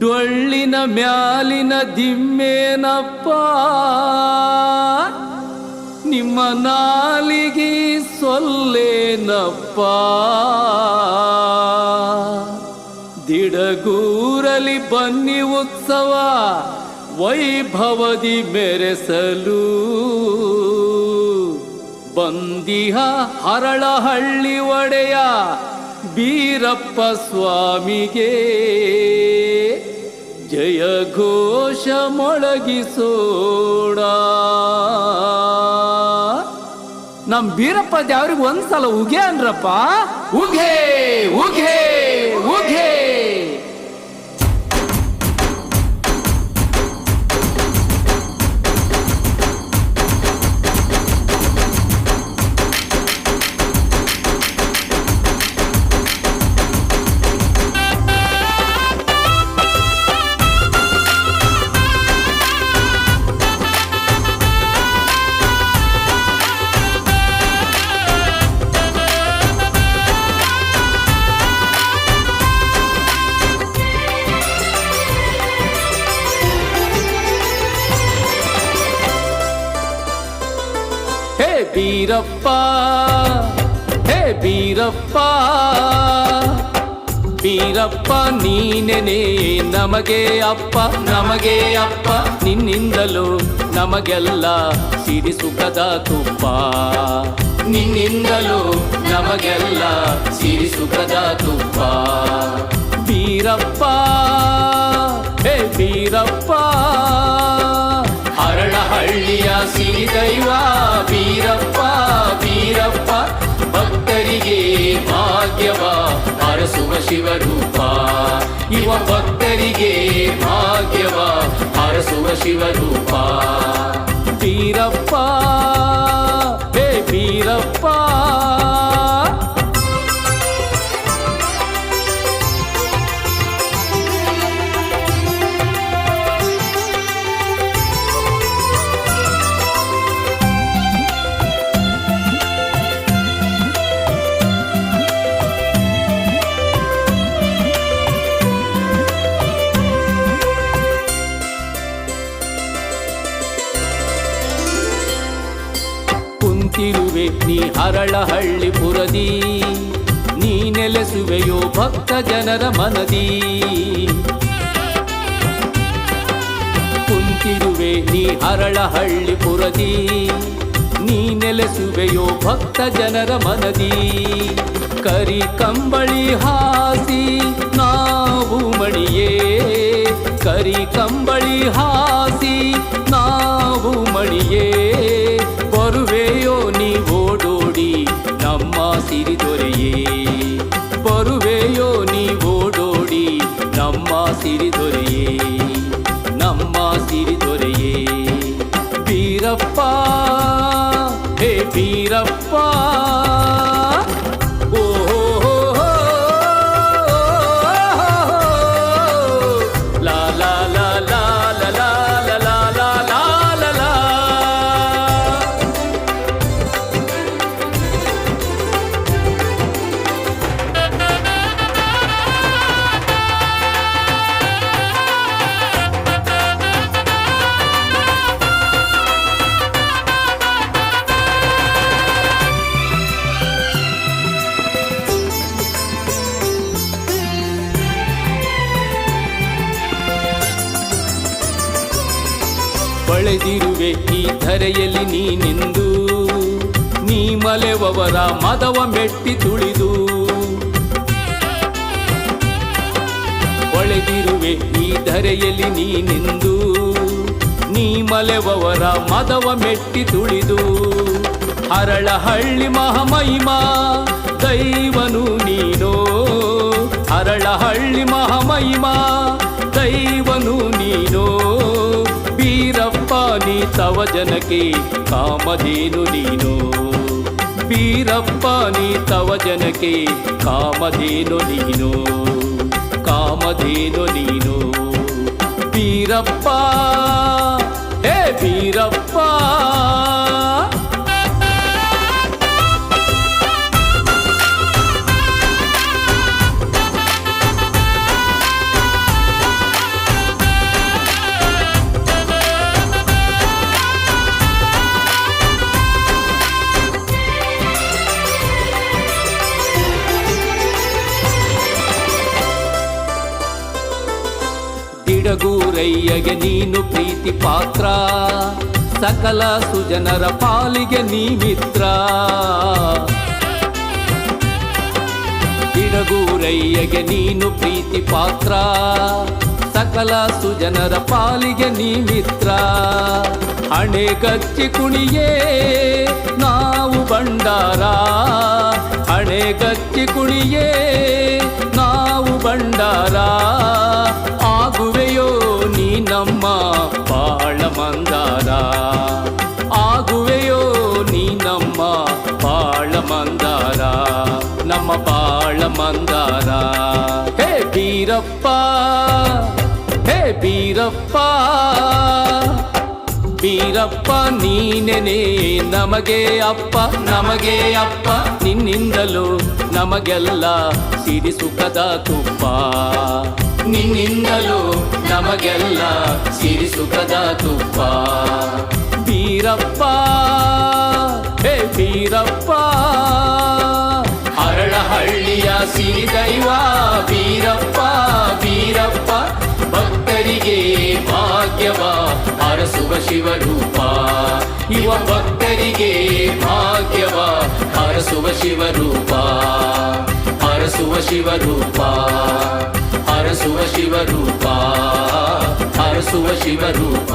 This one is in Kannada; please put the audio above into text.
ಡೊಳ್ಳಿನ ಮ್ಯಾಲಿನ ದಿಮ್ಮೇನಪ್ಪ ನಿಮ್ಮ ನಾಲಿಗೆ ಸೊಲ್ಲೇನಪ್ಪ. ದಿಡಗೂರಲಿ ಬನ್ನಿ ಉತ್ಸವ ವೈಭವದಿ ಮೆರೆಸಲು ಬಂದಿಹ ಹರಳಹಳ್ಳಿ ಒಡೆಯ ಬೀರಪ್ಪ ಸ್ವಾಮಿಗೆ ಜಯ ಘೋಷ ಮೊಳಗಿಸೋಣ. ನಮ್ ಬೀರಪ್ಪ ದೇವ್ರಿಗೆ ಒಂದ್ಸಲ ಉಗೆ ಅನ್ರಪ್ಪ ಉಘೇ ಉಘೇ ಉಘೆ ಬೀರಪ್ಪ, ಹೇ ಬೀರಪ್ಪ ಬೀರಪ್ಪ, ನೀನೆನೆ ನಮಗೆ ಅಪ್ಪ ನಮಗೆ ಅಪ್ಪ, ನಿನ್ನಿಂದಲೂ ನಮಗೆಲ್ಲ ಸಿರಿ ಸುಖದ ತುಪ್ಪ. ನಿನ್ನಿಂದಲೂ ನಮಗೆಲ್ಲ ಸಿರಿ ಸುಖದ ತುಪ್ಪ. ಬೀರಪ್ಪ, ಹೇ ಬೀರಪ್ಪ ಹರಳಹಳ್ಳಿಯ ಸಿರಿದೈವ ಬೀರಪ್ಪ ಬೀರಪ್ಪ ಭಕ್ತರಿಗೆ ಭಾಗ್ಯವ ಹರಸುವ ಶಿವರೂಪ. ಇವ ಭಕ್ತರಿಗೆ ಭಾಗ್ಯವ ಹರಸುವ ಶಿವರೂಪ. ಬೀರಪ್ಪ ಹೇ ಬೀರಪ್ಪ ಹರಳಹಳ್ಳಿ ಪುರದಿ, ನೀ ನೆಲೆಸುವೆಯೋ ಭಕ್ತ ಜನರ ಮನದಿ. ಕುಂತಿರುವೆ ನೀ ಹರಳಹಳ್ಳಿ ಪುರದಿ, ನೀ ನೆಲೆಸುವೆಯೋ ಭಕ್ತ ಜನರ ಮನದಿ. ಕರಿ ಕಂಬಳಿ ಹಾಸಿ ನಾವು ಮಣಿಯೇ, ಕರಿ ಕಂಬಳಿ ಹಾಸಿ ನಾವು ಮಣಿಯೇ. வீரப்பா ஹே வீரப்பா. ಬಳೆದಿರುವೆ ಈ ಧರೆಯಲ್ಲಿ ನೀನೆಂದು. ನೀ ಮಲೆವವರ ಮದವ ಮೆಟ್ಟಿ ತುಳಿದು. ಒಳೆದಿರುವೆ ಈ ಧರೆಯಲ್ಲಿ ನೀನೆಂದು. ನೀ ಮಲೆವವರ ಮದವ ಮೆಟ್ಟಿ ತುಳಿದು. ಹರಳಹಳ್ಳಿ ಮಹಾಮಹಿಮಾ, ದೈವನು ನೀನೋ. ಹರಳಹಳ್ಳಿ ಮಹಾಮಹಿಮಾ తవజనకి కామధేను నీను వీరప్ప నీ తవజనకి కామధేను నీను కామధేను నీను వీరప్ప హే వీరప్ప. ಗಿಡಗೂರಯ್ಯಗೆ ನೀನು ಪ್ರೀತಿ ಪಾತ್ರ. ಸಕಲ ಸುಜನರ ಪಾಲಿಗೆ ನೀ ಮಿತ್ರ. ಗಿಡಗೂರಯ್ಯಗೆ ನೀನು ಪ್ರೀತಿ ಪಾತ್ರ. ಸಕಲ ಸುಜನರ ಪಾಲಿಗೆ ನೀ ಮಿತ್ರ. ಹಣೆ ಕಚ್ಚಿ ಕುಣಿಯೇ, ನಾವು ಭಂಡಾರ. ಹಣೆ ಕಚ್ಚಿ ಕುಣಿಯೇ, ನಾವು ಆಗುವೆಯೋ ನಮ್ಮ ಬಾಳ ಮಂದಾರ. ಆಗುವೆಯೋ ನೀ ನಮ್ಮ ಬಾಳ ಮಂದಾರ. ನಮ್ಮ ಬಾಳ ಮಂದಾರ. ಹೇ ಬೀರಪ್ಪ ಹೇ ಬೀರಪ್ಪ. ಬೀರಪ್ಪ, ನೀನೆನೆ ನಮಗೆ ಅಪ್ಪ ನಮಗೆ ಅಪ್ಪ. ನಿನ್ನಿಂದಲೂ ನಮಗೆಲ್ಲ ಸಿರಿ ಸುಖದ ತುಪ್ಪ. ನಿನ್ನಿಂದಲೂ ನಮಗೆಲ್ಲ ಸಿರಿ ಸುಖದ ತುಪ್ಪ. ಬೀರಪ್ಪ ಹೇ ಬೀರಪ್ಪ ಹರಳಹಳ್ಳಿಯ ಸಿರಿ ದೈವ ಬೀರಪ್ಪ ಬೀರಪ್ಪ ಭಕ್ತರಿಗೆ ಭಾಗ್ಯವ ಹರಸುವ ಶಿವರೂಪ. ಇವ ಭಕ್ತರಿಗೆ ಭಾಗ್ಯವ ಹರಸುವ ಶಿವರೂಪ ಹರಸುವ ಶಿವರೂಪ. ಹರಸುವ ಶಿವರೂಪ ಹರಸುವ ಶಿವರೂಪ